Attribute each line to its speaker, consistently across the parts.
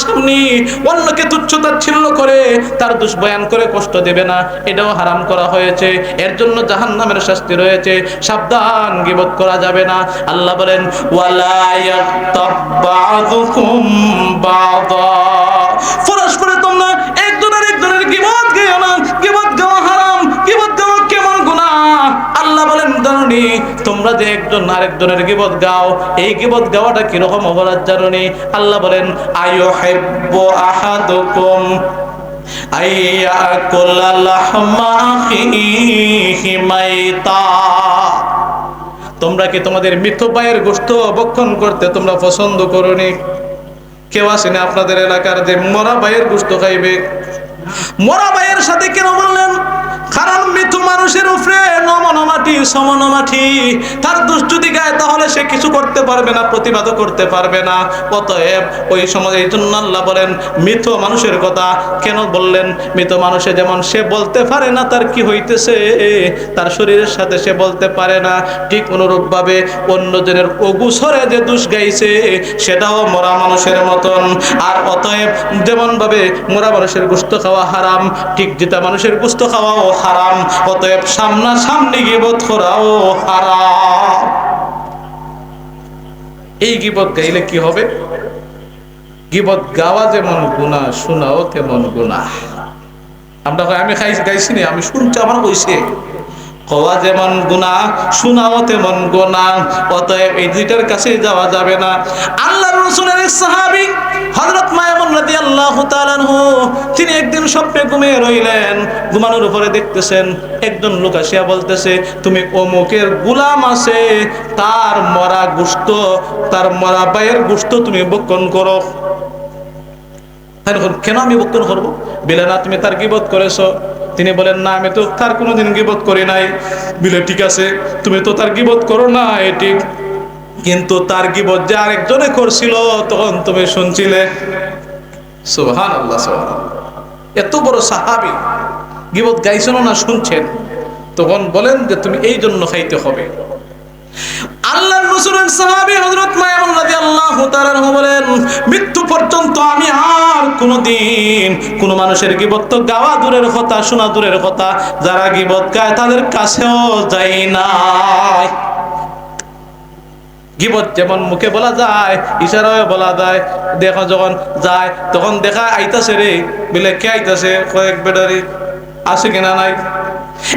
Speaker 1: সামনাসামনি অন্যকে তুচ্ছ তাচ্ছিল্য করে তার দুষ্বয়ান করে কষ্ট দেবে না। এটাও হারাম করা হয়েছে। এর জন্য জাহান নামের শাস্তি রয়েছে। সাবধান গিবত করা যাবে না। আল্লাহ বলেন, ওয়ালা ইয়াগতাব বাযুকুম তোমরা যে একজন আরেকজনের গিবত গাও, এই গিবত গাওয়াটা কীরকম অপরাধ জানি আল্লাহ বলেন আয়ু হেব্বু আহাদুকুম তোমরা কি তোমাদের মৃত ভাইয়ের গোশত ভক্ষণ করতে তোমরা পছন্দ করনি? কেউ আসেনি আপনাদের এলাকার যে মরা ভাইয়ের গোশত খাইবে? মরা ভাইয়ের সাথে কেন বললেন? কারণ মৃত মানুষের উপরে নমন মাটি সমন মাটি তার দোষ যদি গায় তাহলে সে কিছু করতে পারবে না প্রতিবাদ করতে পারবে না। অতএব ওই সময় এই জন্য আল্লাহ বলেন, মৃত মানুষের কথা কেন বললেন? মৃত মানুষে যেমন সে বলতে পারে না তার কি হইতেছে? তার শরীরের সাথে সে বলতে পারে না। ঠিক অনুরূপভাবে অন্যজনের অগুসরে যে দুষ গাইছে, সেটাও মরা মানুষের মতন। আর অতএব যেমন ভাবে মরা মানুষের গুস্ত খাওয়া হারাম, ঠিক যেটা মানুষের গুস্ত খাওয়াও হারাম অতএব সামনা সামনি গিবত করাও হারাম। এই গিবত গাইলে কি হবে? গিবত গাওয়া যেমন গুণা শোনাও তেমন গুণা আমরা আমি খাই, গাইছি নি? আমি শুনছি, আমার কইছে। কওয়া যেমন গুণা শোনাও তেমন গুণা অতএব এই দুইটার কাছে যাওয়া যাবে না। আল্লাহ রসুলের সাহাবী, হযরত মায়ামুন তাআলা আনহু, তিনি একদিন স্বপ্নে ঘুমিয়ে রইলেন। ঘুমানোর উপরে দেখতেছেন একজন লোক আসিয়া বলতেছে, তুমি অমুকের গুলাম আছে, তার মরা গুস্ত তার মরা বাইয়ের গুস্ত তুমি বক্ষণ করো। কেন আমি বক্ষণ করব? বিলে, না, তুমি তার কি গিবত করেছ। তিনি বলেন, না, আমি তো তার কোনোদিন গিবত করি নাই। বিলে, ঠিক আছে, তুমি তো তার গিবত করো না এটি কিন্তু তার গিবত যে আরেকজনে করছিল, তখন তুমি শুনছিলে? সুবহান আল্লাহ এত বড় সাহাবি, গিবত গাইছেন না, শুনছেন? তখন বলেন যে, তুমি এই জন্য খাইতে হবে। আল্লাহ রসুলের সাহাবী হযরত মায়ামুন রাদিয়াল্লাহু তাআলা বলেন, মৃত্যু পর্যন্ত আমি আর কোনোদিন কোন মানুষের গিবত তো গাওয়া দূরের কথা, শোনা দূরের কথা, যারা গিবত গায় তাদের কাছেও যাই নাই। গিবত যেমন মুখে বলা যায় ইশারায় বলা যায়, দেখা যখন যায়, তখন দেখা আইতাছে রে, বলে, কে আইতাছে? কয়েক বেটারি আছে কিনা নাই?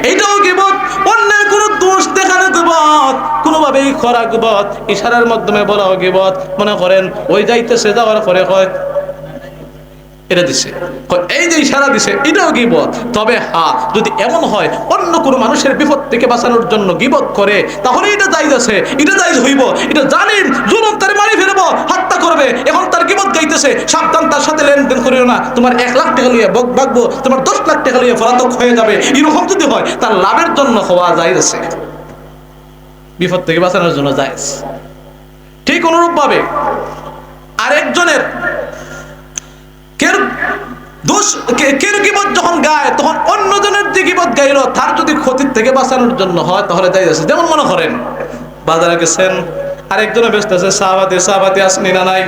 Speaker 1: এইটাও গিবত অন্যের কোনো দোষ দেখানো গিবত কোনোভাবেই খরা গিবত ইশারার মাধ্যমে বলাও গিবত মনে করেন, ওই যাইতেছে যাওয়ার পরে কয় এটা দিছে। এই যে ইশারা দিছে, এটাও গিবত। তবে হা, যদি এমন হয়, অন্য কোনো মানুষের বিপদ থেকে বাঁচানোর জন্য গিবত করে, তাহলে এটা জায়জ আছে, এটা জায়জ হইব। এটা জানিন জুলুম, তার মারি ফেলব, হত্যা করবে। এখন তার গিবত গাইতেছে সাবধান, তার সাথে লেনদেন করিও না। তোমার এক লাখ টাকা লিয়ে বক বাগবো তোমার দশ লাখ টাকা লিয়ে ফলাতক হয়ে যাবে। এরকম যদি হয়, তার লাভের জন্য হওয়া যায় আছে। বিপদ থেকে বাঁচানোর জন্য জায়েজ। ঠিক অনুরূপ ভাবে আরেকজনের কের দোষ কের যখন গায়, তখন অন্যজনের যে গিবত গাইলো, তার যদি ক্ষতির থেকে বাঁচানোর জন্য হয়, তাহলে তাই আছে। যেমন মনে করেন, বাজারে গেছেন আরেকজনে ব্যস্ত আছে, সাহাবাতি সাহাবাতি আসেনি না নাই?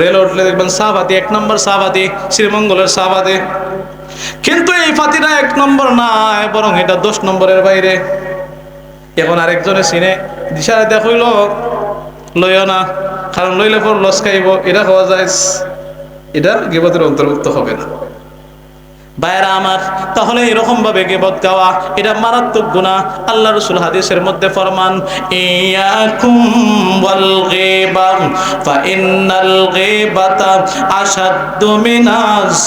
Speaker 1: রেল উঠলে দেখবেন সাহাবাতি, এক নম্বর সাহাবাতি, শ্রীমঙ্গলের সাহাবাতি। কিন্তু এই ফাতিটা এক নম্বর নাই, বরং এটা দশ নম্বরের বাইরে। এখন আরেকজনে চিনে দিশারে দেখইল লইও না, কারণ লইলে পর লস খাইব, এটা হওয়া যায় এটা গিবতের অন্তর্ভুক্ত হবে না। ভাইয়েরা আমার, তাহলে এরকম ভাবে গিবত গাওয়া এটা মারাত্মক গুনাহ আল্লাহ রাসূল হাদিসের মধ্যে ফরমান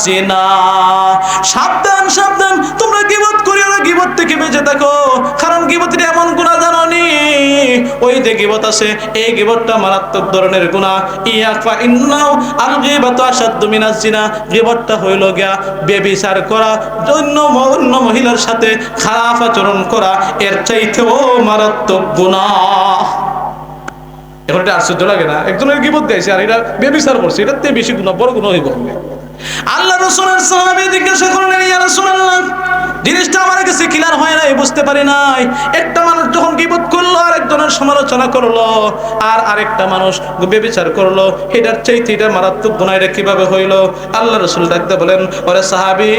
Speaker 1: জিনা। সাবধান সাবধান, তোমরা গিবত করিও গিবত থেকে বেঁচে থাকো। কারণ গিবতের এমন গুনাহ জানোনি। ওই যে গিবত আছে এই গিবতটা মারাত্মক ধরনের গুনাহ। ইয়াকফা ইন্নাও আল গীবাতু আশাদ্দু মিনাজ জিনা। গিবতটা হইল গিয়া বেবিচার করা অন্য অন্য মহিলার সাথে খারাপ আচরণ করা, এর চাইতেও মারাত্মক গুনাহ। এখন এটা আশ্চর্য লাগে না। একজনের গিবত গাইছে আর এটা বেবিচার করছে থেকে বেশি গুণা বড় গুণ হইব। আল্লাহ রসুলের সাহাবী জিজ্ঞাসা করলেন, ইয়া রাসূলুল্লাহ, জিনিসটা আমার কাছে ক্লিয়ার হয় নাই, বুঝতে পারি নাই। একটা মানুষ যখন গিবত করল আর একজনের সমালোচনা করল, আর আরেকটা মানুষ বেবিচার করল। এটার চাইতে এটা মারাত্মক গুনাহ, এটা কীভাবে হইল? আল্লাহ রসুল ডাকতে বলেন, ওরে সাহাবী,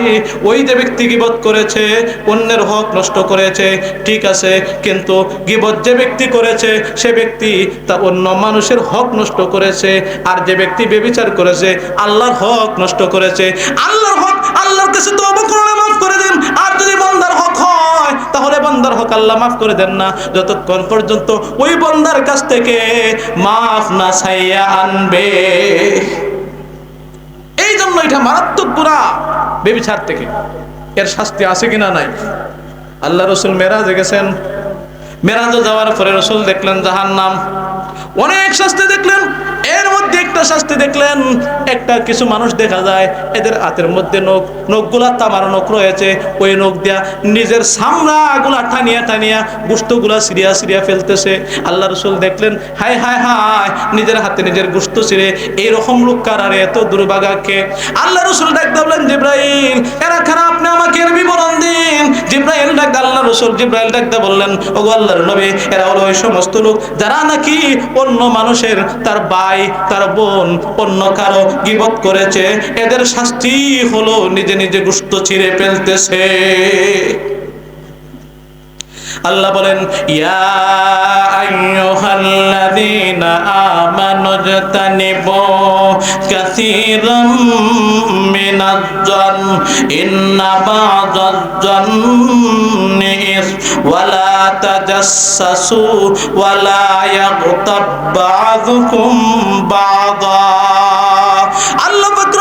Speaker 1: ওই যে ব্যক্তি গিবত করেছে, অন্যের হক নষ্ট করেছে, ঠিক আছে, কিন্তু গিবত যে ব্যক্তি করেছে, সে ব্যক্তি তা অন্য মানুষের হক নষ্ট করেছে, আর যে ব্যক্তি বেবিচার করেছে, আল্লাহর হক নষ্ট করেছে। আল্লাহর হক, আল্লাহর কাছে তো করলে মাফ করে দেন। আর যদি বন্দার হক হয়, তাহলে বন্দার হক আল্লাহ মাফ করে দেন না। যতক্ষণ পর্যন্ত ওই বন্দার কাছ থেকে মাফ না ছাইয়া আনবে। এই জন্য এটা মারাত্মক গুণা বেবিচার থেকে। এর শাস্তি আছে কিনা নাই? আল্লাহ রসুল মেরাজে গেছেন। মেরাজে যাওয়ার পরে রসুল দেখলেন জাহান নাম অনেক শাস্তি দেখলেন, এর মধ্যে একটা শাস্তি দেখলেন, একটা কিছু মানুষ দেখা যায়, এদের হাতের মধ্যে নখ, নখগুলা তামার নখ রয়েছে, ওই নখ দিয়া নিজের সামরা গুলা টানিয়া টানিয়া গুস্তগুলা সিরিয়া সিরিয়া ফেলতেছে। আল্লাহ রসুল দেখলেন হাই হাই হাই নিজের হাতে নিজের গুস্ত ছিঁড়ে এইরকম লোক কারারে এত দুর্ভাগাকে আল্লাহ রসুল ডাক বললেন জিব্রাইল, এরা খারাপ না আমাকে বিবরণ দিন। জিব্রাইল আল্লাহ রসুল জিব্রাইল ডাকতে বললেন ও আল্লাহর নবী, এরা হলো ওই সমস্ত লোক যারা নাকি অন্য মানুষের, তার ভাই, তার বোন, অন্য কারও গিবত করেছে। এদের শাস্তি হলো নিজে নিজে গুস্ত ছিঁড়ে ফেলতেছে। আল্লাহ বলেন, ইয়া আইয়ুহাল্লাযীনা আমানু জাতানিবু কাসীরাম মিনাজ-জন ইন্না বা'দাজ-জন্নি ইস ওয়ালা তাজাসসু ওয়ালা ইয়াগতাব বা'যুকুম বা'দা। আল্লাহ পাক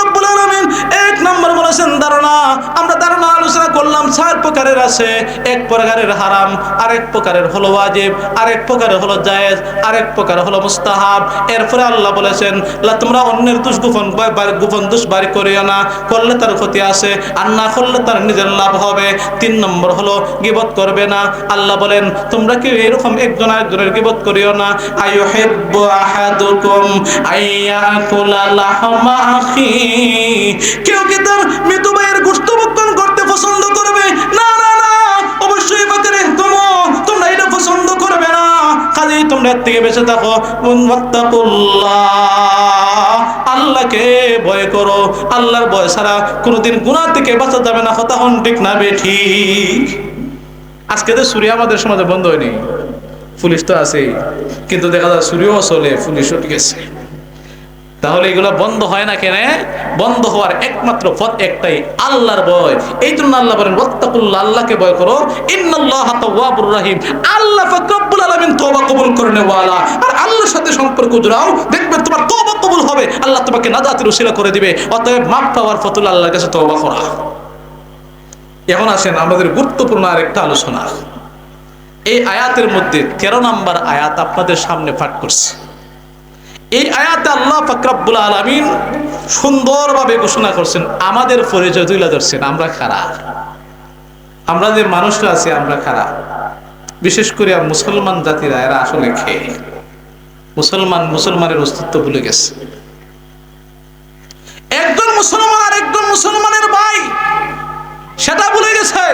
Speaker 1: করলাম চার প্রকারের আছে। এক প্রকারের হারাম, আরেক প্রকারের হলো ওয়াজিব, আরেক প্রকারের হলো জায়েজ, আরেক প্রকার হলো মুস্তাহাব। এরপরে আল্লাহ বলেছেন তোমরা অন্যের দুষ গোপন গোপন দুষ বাড়ি করিও না, করলে তার ক্ষতি আছে, আর না করলে তার নিজের লাভ হবে। তিন নম্বর হলো, গিবত করবে না। আল্লাহ বলেন, তোমরা কেউ এরকম একজন আরেকজনের গিবত করিও না। আইয়ুহিব্বু আহাদুকুম আইয়াকুলা লাহমা কেউ কি তার মৃত এর থেকে বেঁচে থাকো। আল্লাহকে ভয় করো। আল্লাহর ভয় ছাড়া কোনোদিন গুনা থেকে বাঁচা যাবে না। তখন ঠিক না বেঠি। আজকে তো সূর্য আমাদের সমাজে বন্ধ হয়নি, পুলিশ তো আছে কিন্তু দেখা যায় সূর্যও চলে, পুলিশও ঠিক আছে তাহলে এগুলো বন্ধ হয় না কেন? বন্ধ হওয়ার একমাত্র পথ একটাই, আল্লাহর ভয়। এই জন্য আল্লাহ বলেন ওয়াত্তাকুল্লাহ আল্লাহকে ভয় করো। ইন্নাল্লাহ তাওয়াবুর রহিম। আল্লাহ পাক রব্বুল আলামিন তওবা কবুল করে নেওয়ালা আর আল্লাহর সাথে সম্পর্ক জোড়াও, দেখবে তোমার তওবা কবুল হবে। আল্লাহ তোমাকে নাজাতের উসিলা করে দিবে। অতএব মাপ পাওয়ার ফতুল আল্লাহর কাছে তওবা করা। এখন আসেন আমাদের গুরুত্বপূর্ণ আরেকটা আলোচনা। এই আয়াতের মধ্যে তেরো নাম্বার আয়াত আপনাদের সামনে পাঠ করছি। এই আয়াতে আল্লাহ ফাকরাবুল আলমিন সুন্দরভাবে ঘোষণা করছেন, আমাদের পরিচয় তুলে ধরছেন, আমরা খারা আমরা যে মানুষরা আছি, আমরা খারা বিশেষ করে মুসলমান জাতিরা, এরা আসলে খেয়ে মুসলমান মুসলমানের অস্তিত্ব ভুলে গেছে। একজন মুসলমান আর একজন মুসলমানের ভাই, সেটা ভুলে গেছে।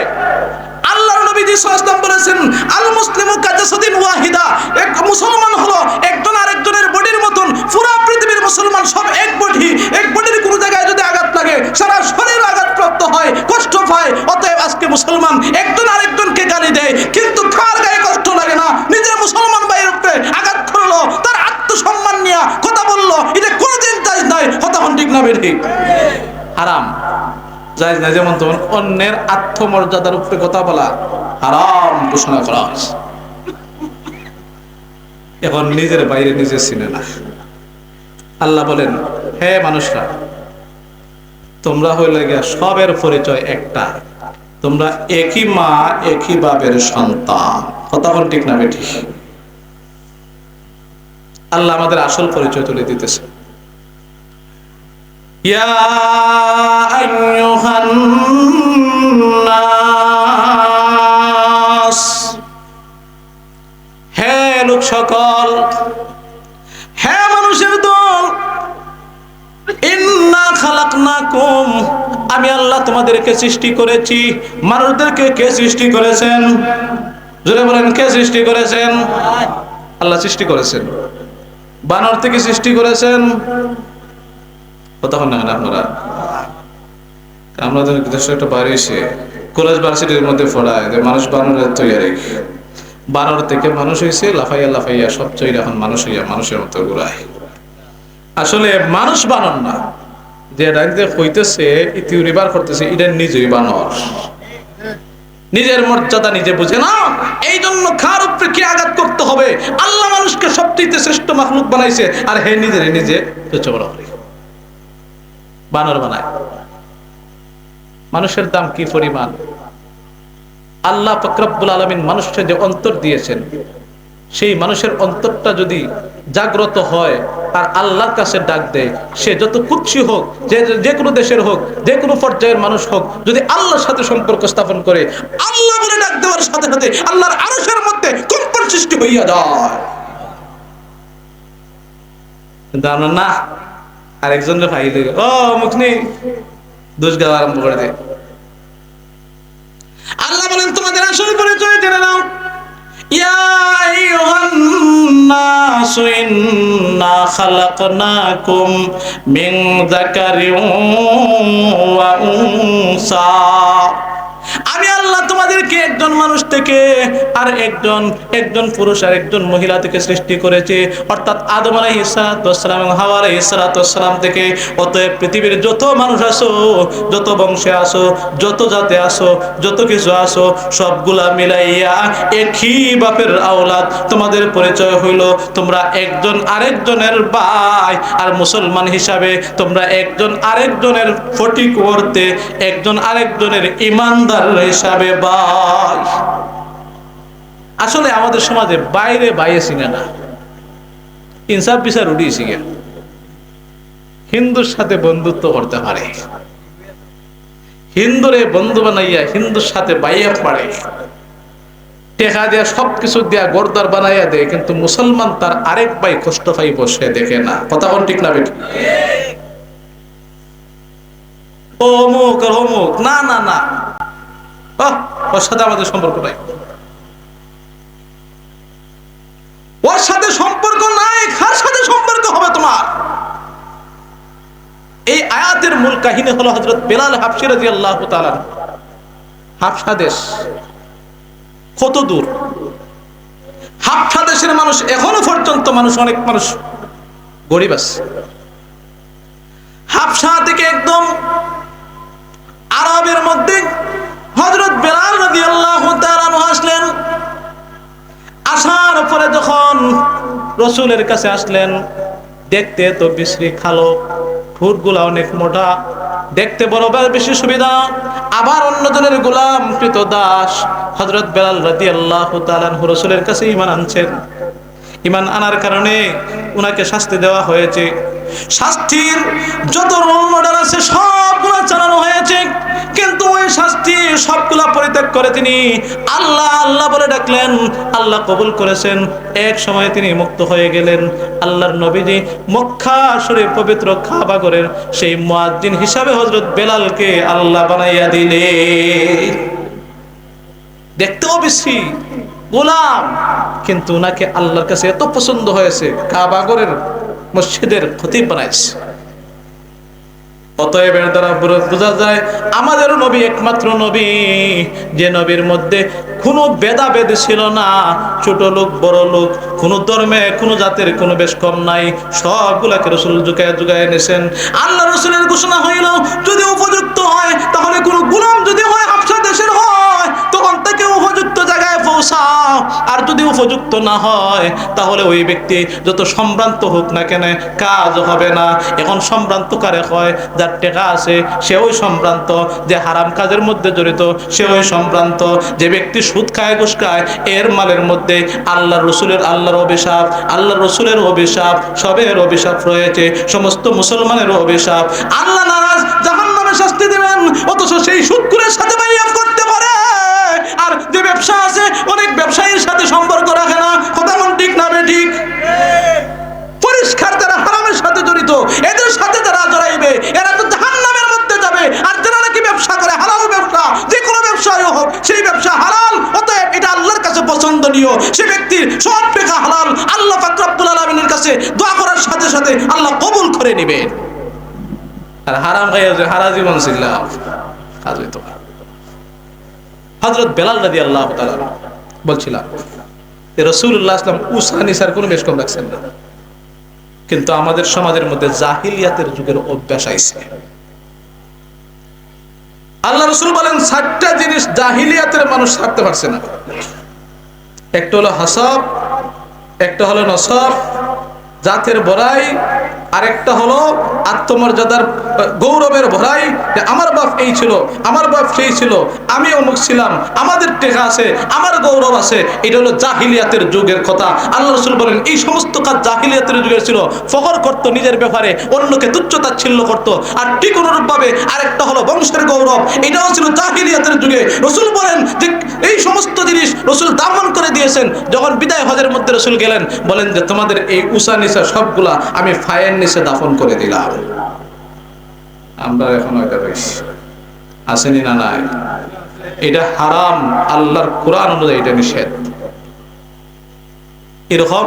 Speaker 1: আল্লাহর নবীজি সাল্লাল্লাহু বলেছেন আল মুসলিমু কাজাসাদিন ওয়াহিদা। এক মুসলমান হলো, একজন আরেকজনের বডির মতন, পুরো পৃথিবীর মুসলমান সব এক বডি। এক বডির কোনো জায়গায় যদি আঘাত লাগে, সারা শরীর আঘাতপ্রাপ্ত হয়, কষ্ট পায়, অতএব আজকে মুসলমান একজন আরেকজনকে গালি দেয়, কিন্তু কার গায়ে কষ্ট লাগে না? নিজের মুসলমান ভাইয়ের উপরে আঘাত করল, তার আত্মসম্মান নিয়ে কথা বলল, এটা কোনোদিন জায়জ নাই কথা হন ঠিক না বেঠি হারাম জায়জ না যেমন তেমন অন্যের আত্মমর্যাদার উপরে কথা বলা হারাম ঘোষণা করা এখন নিজের বাইরে নিজে চিনে না। আল্লাহ বলেন, হে মানুষরা, তোমরা হইলে গিয়া সবের পরিচয় একটা। তোমরা একই মা, একই বাপের সন্তান। কথা বল ঠিক না বেঠি আল্লাহ আমাদের আসল পরিচয় তুলে দিতেছে। ইয়া আইয়ুহান নাস হে লোক সকল, হে মানুষের দল, ইন্না খালাকনাকুম, আমি আল্লাহ তোমাদেরকে সৃষ্টি করেছি, মানুষদেরকে কে সৃষ্টি করেছেন? জোরে বলেন, কে সৃষ্টি করেছেন? আল্লাহ সৃষ্টি করেছেন। বানর থেকে সৃষ্টি করেছেন। কতক্ষণ না আপনারা। আমরা একটা এসে কলেজ ভার্সিটির মধ্যে যে মানুষ বানরের তৈরি বানর থেকে মানুষ হয়েছে লাফাইয়া লাফাইয়া সব চৈরা এখন মানুষ হইয়া মানুষের মতো ঘুরায়। আসলে মানুষ বানর না। যে রাখতে হইতেছে ইতি করতেছে, এটা নিজেই বানর। নিজের মর্যাদা নিজে বুঝে না এই জন্য খার উপরে কি আঘাত করতে হবে? আল্লাহ মানুষকে সবচেয়ে শ্রেষ্ঠ মাখলুক বানাইছে, আর হে নিজের নিজে করে বানর বানায়। মানুষের দাম কি পরিমাণ? আল্লাহ ফকরাবুল আলমিন মানুষকে যে অন্তর দিয়েছেন, সেই মানুষের অন্তরটা যদি জাগ্রত হয় আর আল্লাহর কাছে ডাক দেয়, সে যত কুৎসি হোক যে যে কোনো দেশের হোক, যে কোনো পর্যায়ের মানুষ হোক, যদি আল্লাহর সাথে সম্পর্ক স্থাপন করে, আল্লাহ বলে ডাক দেওয়ার সাথে সাথে আল্লাহর আরশের মধ্যে কম্পন সৃষ্টি হইয়া যায়। কিন্তু আমরা না আরেকজনের ফাইলে ও মুখ নেই দোষ গাওয়া আরম্ভ করে দেয় আল্লাহ বলেন, তোমাদের আসল পরিচয় জেনে নাও। নাসু ইন্না তোমাদেরকে একজন মানুষ থেকে আর একজন একজন পুরুষ আর একজন মহিলা থেকে সৃষ্টি করেছে। অর্থাৎ আদম আলাই ইসালাতাম এবং হাওয়া আলাই ইসালাতাম থেকে। অতএব পৃথিবীর যত মানুষ আসো, যত বংশে আসো, যত জাতে আসো, যত কিছু আসো, সবগুলা মিলাইয়া একই বাপের আওলাদ। তোমাদের পরিচয় হইল, তোমরা একজন আরেকজনের ভাই আর মুসলমান হিসাবে তোমরা একজন আরেকজনের ফটিক করতে একজন আরেকজনের ইমানদার হিসাবে ভাই আসলে আমাদের সমাজে বাইরে বাইরে চিনে না। ইনসাফ বিচার উঠিয়েছি গিয়া হিন্দুর সাথে বন্ধুত্ব করতে পারে। হিন্দুরে বন্ধু বানাইয়া হিন্দুর সাথে বাইয়া পারে। টেকা দেয়া সবকিছু দেয়া গরদার বানাইয়া দেয়, কিন্তু মুসলমান তার আরেক ভাই কষ্ট পাই বসে দেখে না। কথা কোন ঠিক না অমুক আর অমুক, না না না। ওর সাথে আমাদের সম্পর্ক নাই। ওর সাথে সম্পর্ক নাই, কার সাথে সম্পর্ক হবে তোমার? এই আয়াতের মূল কাহিনী হলো হজরত বেলাল হাফসি রাজি আল্লাহ হাফসা দেশ কত দূর? হাফসা দেশের মানুষ এখনও পর্যন্ত মানুষ, অনেক মানুষ গরিব আছে। হাফসা থেকে একদম আরবের মধ্যে হজরত আল্লাহ আসলেন। আসার পরে যখন রসুলের কাছে আসলেন, দেখতে তো বিশ্রী খালো অনেক মোটা, দেখতে বেশি সুবিধা। আবার অন্যজনের গোলাম কৃত দাস হজরত বেলাল রাদি আল্লাহ রসুলের কাছে ইমান আনছেন। ইমান আনার কারণে উনাকে শাস্তি দেওয়া হয়েছে। শাস্তির যত রোল মডেল আছে সবগুলো করে তিনি আল্লাহ আল্লাহ বলে ডাকলেন। আল্লাহ কবুল করেছেন। এক সময় তিনি মুক্ত হয়ে গেলেন। আল্লাহর নবীজি মক্কা শরীফ পবিত্র খাবাগরের সেই মুয়াজ্জিন হিসাবে হজরত বেলালকে আল্লাহ বানাইয়া দিলে দেখতেও বেশি। গোলাম। কিন্তু ওনাকে আল্লাহর কাছে এত পছন্দ হয়েছে। কাবাগরের মসজিদের ক্ষতি বানাইছে। অতএব এর দ্বারা বুঝ- যায় আমাদের নবী একমাত্র নবী। যে নবীর মধ্যে কোনো ভেদাভেদ ছিল না। ছোট লোক, বড় লোক, কোনো ধর্মে, কোনো জাতের কোনো বেশ কম নাই। সবগুলাকে রসুল যুগায় যুগায় এনেছেন। আল্লাহ রসুলের ঘোষণা হইল, যদি উপযুক্ত হয়, তাহলে কোনো গুলাম যদি হয় পৌঁছাও আর যদি উপযুক্ত না হয়, তাহলে ওই ব্যক্তি যত সম্ভ্রান্ত হোক না কেন, কাজ হবে না। এখন সম্ভ্রান্ত কারে হয় যার টেকা আছে, সে ওই সম্ভ্রান্ত। যে হারাম কাজের মধ্যে জড়িত, সে ওই সম্ভ্রান্ত। যে ব্যক্তি সুদ খায়, ঘুষ খায়, এর মালের মধ্যে আল্লাহ রসুলের আল্লাহর অভিশাপ আল্লাহ রসুলের অভিশাপ, সবের অভিশাপ রয়েছে। সমস্ত মুসলমানের অভিশাপ। আল্লাহ নারাজ জাহান নামে শাস্তি দিবেন। অথচ সেই সুদকুরের সাথে বাইয়াত ব্যক্তি সব টাকা হালাল আল্লাহ ফাকরাবুল আলমিনের কাছে দোয়া করার সাথে সাথে আল্লাহ কবুল করে নেবে। আর হারাম খাইয়া হারা জীবন হজরত বেলাল রাদি আল্লাহ বলছিলাম রসুল্লাহ আসলাম কোনো বেশ কম রাখছেন না। কিন্তু আমাদের সমাজের মধ্যে জাহিলিয়াতের যুগের অভ্যাস আল্লাহ রসুল বলেন ষাটটা জিনিস জাহিলিয়াতের মানুষ ছাড়তে পারছে না। একটা হলো হাসব একটা হলো নসব জাতের বড়াই আরেকটা হলো আত্মমর্যাদার গৌরবের ভরাই আমার বাপ এই ছিল, আমার বাপ সেই ছিল, আমি অমুক ছিলাম, আমাদের টেকা আছে, আমার গৌরব আছে, এটা হলো জাহিলিয়াতের যুগের কথা। আল্লাহ রসুল বলেন, এই সমস্ত কাজ জাহিলিয়াতের যুগের ছিল। ফখর করতো নিজের ব্যাপারে, অন্যকে তুচ্ছতাচ্ছিল্য করতো। আর ঠিক অনুরূপভাবে আরেকটা হলো বংশের গৌরব, এটাও ছিল জাহিলিয়াতের যুগে। রসুল বলেন যে এই সমস্ত জিনিস রসুল দামন করে দিয়েছেন। যখন বিদায় হজের মধ্যে রসুল গেলেন, বলেন যে তোমাদের এই উষা নিশা সবগুলা আমি ফায়ের নিচে দাফন করে দিলাম। আমরা এখন ওইটা রয়েছি আসেনি না নাই? এটা হারাম, আল্লাহর কোরআন অনুযায়ী এটা নিষেধ। এরকম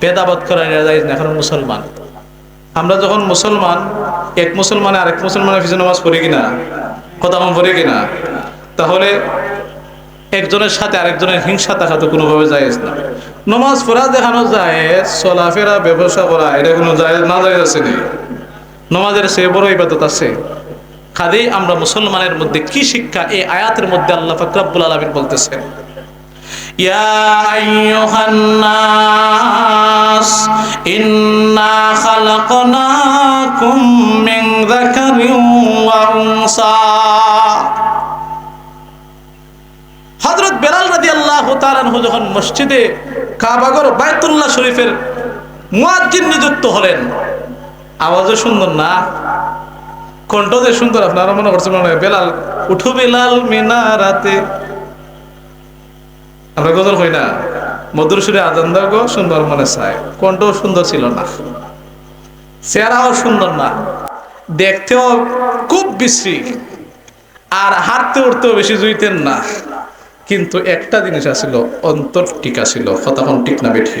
Speaker 1: ভেদাবাদ করা না এখন মুসলমান। আমরা যখন মুসলমান, এক মুসলমানে আরেক মুসলমানের পিছনে নামাজ পড়ি কিনা, কথা কম পড়ি কিনা, তাহলে একজনের সাথে আরেকজনের হিংসা থাকা তো কোনোভাবে যায় না। নমাজ পড়া দেখানো যায়, চলাফেরা, ব্যবসা করা, এটা কোনো যায় না যায় আছে নেই নমাজের সে বড় ইবাদত আছে খালি আমরা মুসলমানের মধ্যে কি শিক্ষা এই আয়াতের মধ্যে আল্লাহ ফাকরাবুল আলমিন বলতেছেন يا أيها الناس إنا خلقناكم من ذكر وأنثى হজরত বেলাল রাদি আল্লাহ তালানহু যখন মসজিদে কাবাগর বায়তুল্লাহ শরীফের মুয়াজ্জিন নিযুক্ত হলেন আওয়াজও সুন্দর না কণ্ঠ যে সুন্দর, আপনারা মনে করছেন মনে বেলাল, উঠু বেলাল মিনারাতে। আমরা গজল হই না, মধুর সুরে দাও সুন্দর মনে চায়। কণ্ঠও সুন্দর ছিল না, চেহারাও সুন্দর না, দেখতেও খুব বিশ্রী, আর হাঁটতে উঠতেও বেশি জুইতেন না। কিন্তু একটা জিনিস আছিল, অন্তর টিকা ছিল কতক্ষণ ঠিক না বেঠি।